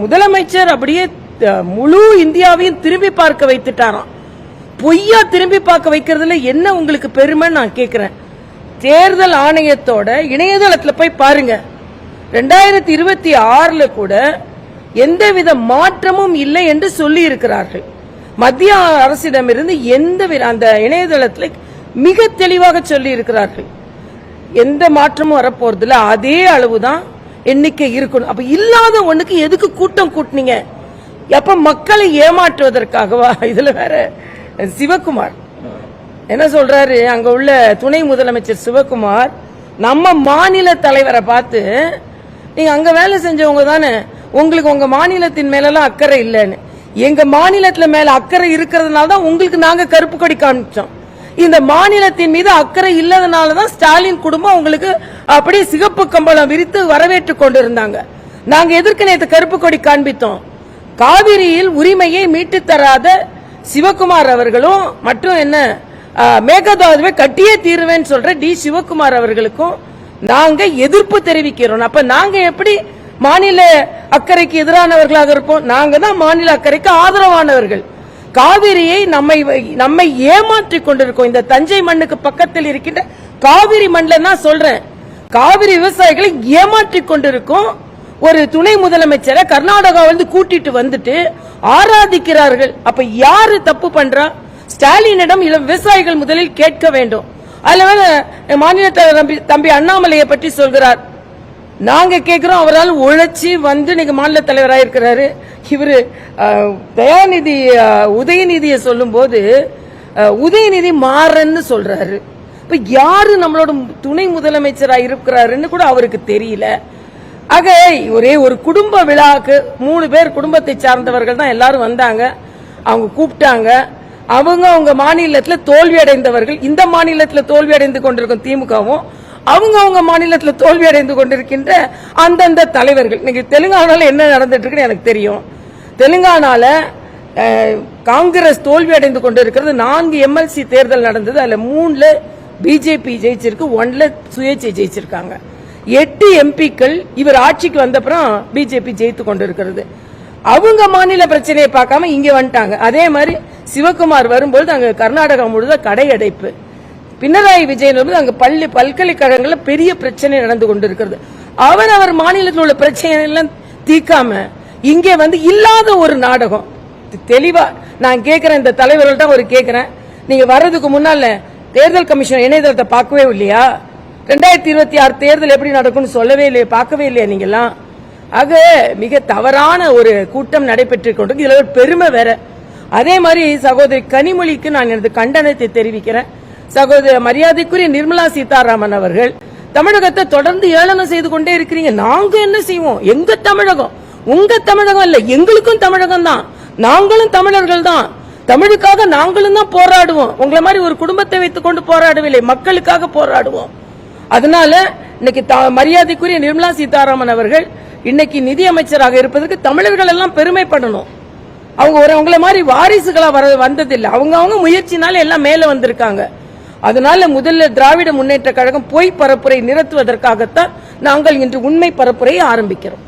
முதலமைச்சர் அப்படியே முழு இந்தியாவையும் திரும்பி பார்க்க வைத்துட்டாராம். பொய்யா திரும்பி பார்க்க வைக்கிறதுல என்ன உங்களுக்கு பெருமை நான் கேட்கிறேன் தேர்தல் ஆணையத்தோட இணையதளத்தில் போய் பாருங்க. ரெண்டாயிரத்தி இருபத்தி ஆறுல கூட எந்தவித மாற்றமும் இல்லை என்று சொல்லி இருக்கிறார்கள் மத்திய அரசிடமிருந்து எந்த அந்த இணையதளத்தில் மிக தெளிவாக சொல்லி இருக்கிறார்கள் எந்த மாற்றமும் வரப்போறதில்ல. அதே அளவுதான் எண்ணிக்கை இருக்கணும். அப்ப இல்லாத ஒண்ணுக்கு எதுக்கு கூட்டம் கூட்டினீங்க? எப்ப மக்களை ஏமாற்றுவதற்காகவா? இதுல வேற சிவகுமார். என்ன சொல்றாரு? அங்க உள்ள துணை முதலமைச்சர் சிவகுமார் நம்ம மாநில தலைவரை பார்த்து நீங்க அங்க வேலை செஞ்சவங்க தானே. உங்களுக்கு உங்க மாநிலத்தின் மேலெல்லாம் அக்கறை இல்லைன்னு. எங்க மாநிலத்துல மேல அக்கறை இருக்கிறதுனால தான் உங்களுக்கு நாங்க கருப்பு கொடி காமிச்சோம். இந்த மாநிலத்தின் மீது அக்கறை இல்லாதனால தான் ஸ்டாலின் குடும்பம் உங்களுக்கு அப்படியே சிகப்பு கம்பளம் விரித்து வரவேற்று கொண்டிருந்தாங்க. நாங்க எதிர்க்க நேற்று கருப்பு கொடி காண்பித்தோம்? காவிரியில் உரிமையை மீட்டு தராத சிவகுமார் அவர்களும் மற்றும் என்ன மேகதாதுவை கட்டியே தீருவேன்னு சொல்ற டி சிவகுமார் அவர்களுக்கும் நாங்க எதிர்ப்பு தெரிவிக்கிறோம். அப்ப நாங்க எப்படி மாநில அக்கறைக்கு எதிரானவர்களாக இருப்போம்? நாங்க தான் மாநில அக்கறைக்கு ஆதரவானவர்கள். காவிரியை நம்மை நம்மை ஏமாற்றி கொண்டிருக்கோம். இந்த தஞ்சை மண்ணுக்கு பக்கத்தில் இருக்கின்ற காவிரி மண்ணில் தான் சொல்றேன். காவிரி விவசாயிகளை ஏமாற்றி கொண்டிருக்கும் ஒரு துணை முதலமைச்சரை கர்நாடகா வந்து கூட்டிட்டு வந்துட்டு ஆராதிக்கிறார்கள். அப்ப யாரு தப்பு பண்றா? ஸ்டாலினிடம் இளம் விவசாயிகள் முதலில் கேட்க வேண்டும். அதுல வேற மாநில தலைவர் தம்பி தம்பி அண்ணாமலையை பற்றி சொல்கிறார். நாங்க கேட்கிறோம் அவரால் உழைச்சி வந்து நீங்க மாநில தலைவராக இருக்கிறாரு இவர் தயாநிதி உதயநிதியை சொல்லும் போது உதயநிதி மாறன்னு சொல்றாரு. இப்ப யாரு நம்மளோட துணை முதலமைச்சரா இருக்கிறாருன்னு கூட அவருக்கு தெரியல. ஆக ஒரே ஒரு குடும்ப விழாக்கு மூணு பேர் குடும்பத்தை சார்ந்தவர்கள் தான் எல்லாரும் வந்தாங்க. அவங்க கூப்பிட்டாங்க. அவங்க அவங்க மாநிலத்தில் தோல்வி அடைந்தவர்கள் இந்த மாநிலத்தில் தோல்வி அடைந்து கொண்டிருக்கும் திமுகவும் அவங்க அவங்க மாநிலத்தில் தோல்வி அடைந்து கொண்டிருக்கின்ற அந்தந்த தலைவர்கள். இன்னைக்கு தெலுங்கானால என்ன நடந்துட்டு இருக்குன்னு எனக்கு தெரியும். தெலுங்கானால காங்கிரஸ் தோல்வி அடைந்து கொண்டிருக்கிறது. நான்கு எம்எல்சி தேர்தல் நடந்தது. அதில் மூணுல பிஜேபி ஜெயிச்சிருக்கு ஒன்ல சுயேட்சை ஜெயிச்சிருக்காங்க. எட்டு எம்பிக்கள் இவர் ஆட்சிக்கு வந்தப்புறம் பிஜேபி ஜெயித்து கொண்டிருக்கிறது. அவங்க மாநில பிரச்சனையை பார்க்காம இங்க வந்துட்டாங்க. அதே மாதிரி சிவகுமார் வரும்போது அங்க கர்நாடகா முழுத கடை அடைப்பு பினராயி விஜயன் வந்து அங்க பள்ளி பல்கலைக்கழகங்கள்ல பெரிய பிரச்சனை நடந்து கொண்டிருக்கிறது. அவர் அவர் மாநிலத்தில் உள்ள பிரச்சனை எல்லாம் தீர்க்காம இங்கே வந்து இல்லாத ஒரு நாடகம். தெளிவா நான் கேட்கிறேன் இந்த தலைவர்கள்ட்ட ஒரு கேட்கிறேன் நீங்க வர்றதுக்கு முன்னால தேர்தல் கமிஷன் இணையதளத்தை பார்க்கவே இல்லையா? ரெண்டாயிரத்தி இருபத்தி ஆறு தேர்தல் எப்படி நடக்கும்னு சொல்லவே இல்லையா பார்க்கவே இல்லையா நீங்கெல்லாம்? ஆக மிக தவறான ஒரு கூட்டம் நடைபெற்று கொண்டு இதுல ஒரு பெருமை வேற. அதே மாதிரி சகோதரி கனிமொழிக்கு நான் எனது கண்டனத்தை தெரிவிக்கிறேன். சகோதரி மரியாதைக்குரிய நிர்மலா சீதாராமன் அவர்கள் தமிழகத்தை தொடர்ந்து ஏளனம் செய்து கொண்டே இருக்கிறீங்க. நாங்க என்ன செய்வோம்? எங்க தமிழகம்? உங்க தமிழகம் இல்ல எங்களுக்கும் தமிழகம் தான். நாங்களும் தமிழர்கள் தான். தமிழுக்காக நாங்களும் தான் போராடுவோம். உங்களை மாதிரி ஒரு குடும்பத்தை வைத்துக் கொண்டு போராடவில்லை மக்களுக்காக போராடுவோம். அதனால இன்னைக்கு மரியாதைக்குரிய நிர்மலா சீதாராமன் அவர்கள் இன்னைக்கு நிதி அமைச்சராக இருப்பதற்கு தமிழர்கள் எல்லாம் பெருமைப்படணும். அவங்க ஒரு உங்களை மாதிரி வாரிசுகளா வர வந்ததில்லை. அவங்க அவங்க முயற்சினால எல்லாம் மேல வந்திருக்காங்க. அதனால முதல்ல திராவிட முன்னேற்ற கழகம் பொய் பரப்புரை நிறுத்துவதற்காகத்தான் நாங்கள் இன்று உண்மை பரப்புரையை ஆரம்பிக்கிறோம்.